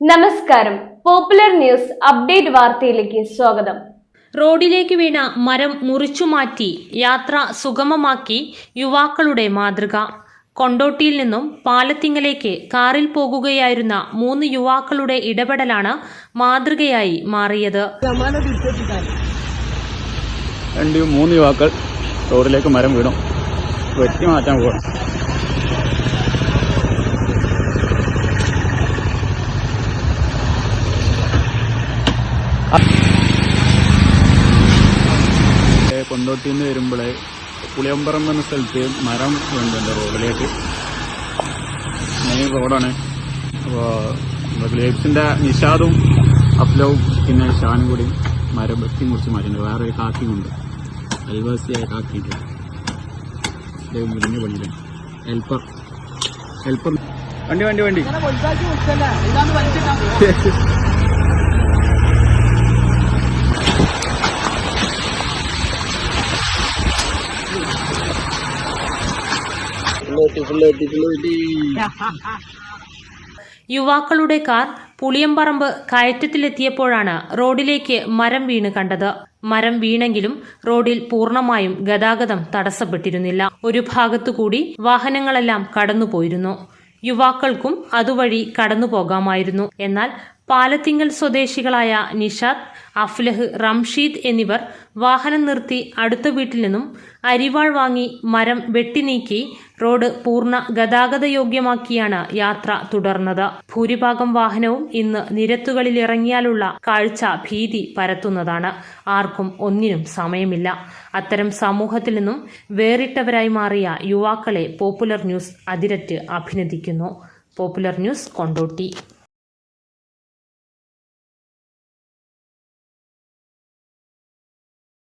നമസ്കാരം. Popular news update വാർത്തയിലേക്ക് സ്വാഗതം. റോഡിലേക്ക് വീണ മരം മുറിച്ചുമാറ്റി യാത്ര സുഗമമാക്കി യുവാക്കളുടെ മാതൃക. കൊണ്ടോട്ടിയിൽ നിന്നും പാലത്തിങ്ങലേക്ക് കാറിൽ പോകുകയായിരുന്ന മൂന്ന് യുവാക്കളുടെ ഇടപെടലാണ് മാതൃകയായി മാറിയത്. രണ്ട് മൂന്ന് യുവാക്കൾ റോഡിലേക്ക് മരം വീണു. വെട്ടി മാറ്റാൻ പോകണം കൊണ്ടോട്ടിയിൽ നിന്ന് വരുമ്പോൾ പുളിയമ്പറമ്പ് എന്ന സ്ഥലത്ത് മരം വീണ്ടുണ്ട് റോഡിലേക്ക്. മെയിൻ റോഡാണ്. അപ്പോൾ ഗ്രേപ്സിന്റെ നിഷാദും അപ്ലവും പിന്നെ ഷാനും കൂടി മരം വെട്ടി മുറിച്ച് മാറ്റുന്നുണ്ട് വേറെ ഒരു കാക്കിയുണ്ട് അൽവാസിയായ കാക്കിയിട്ട് മുരിഞ്ഞ പണിയിലാണ് ഹെൽപ്പർ. ഹെൽപ്പർ. വണ്ടി വണ്ടി വണ്ടി. യുവാക്കളുടെ കാർ പുളിയമ്പറമ്പ് കയറ്റത്തിലെത്തിയപ്പോഴാണ് റോഡിലേക്ക് മരം വീണ് കണ്ടത്. മരം വീണെങ്കിലും റോഡിൽ പൂർണമായും ഗതാഗതം തടസ്സപ്പെട്ടിരുന്നില്ല. ഒരു ഭാഗത്തുകൂടി വാഹനങ്ങളെല്ലാം കടന്നുപോയിരുന്നു. യുവാക്കൾക്കും അതുവഴി കടന്നു പോകാമായിരുന്നു എന്നാൽ പാലത്തിങ്കൽ സ്വദേശികളായ നിഷാദ് അഫ്ലഹ് റംഷീദ് എന്നിവർ വാഹനം നിർത്തി അടുത്ത വീട്ടിൽ നിന്നും അരിവാൾ വാങ്ങി മരം വെട്ടിനീക്കി റോഡ് പൂർണ ഗതാഗതയോഗ്യമാക്കിയാണ് യാത്ര തുടർന്നത്. ഭൂരിഭാഗം വാഹനവും ഇന്ന് നിരത്തുകളിൽ ഇറങ്ങിയാലുള്ള കാഴ്ച ഭീതി പരത്തുന്നതാണ്. ആർക്കും ഒന്നിനും സമയമില്ല. അത്തരം സമൂഹത്തിൽ നിന്നും വേറിട്ടവരായി മാറിയ യുവാക്കളെ പോപ്പുലർ ന്യൂസ് അതിരറ്റ് അഭിനന്ദിക്കുന്നു. Popular News Kondotty.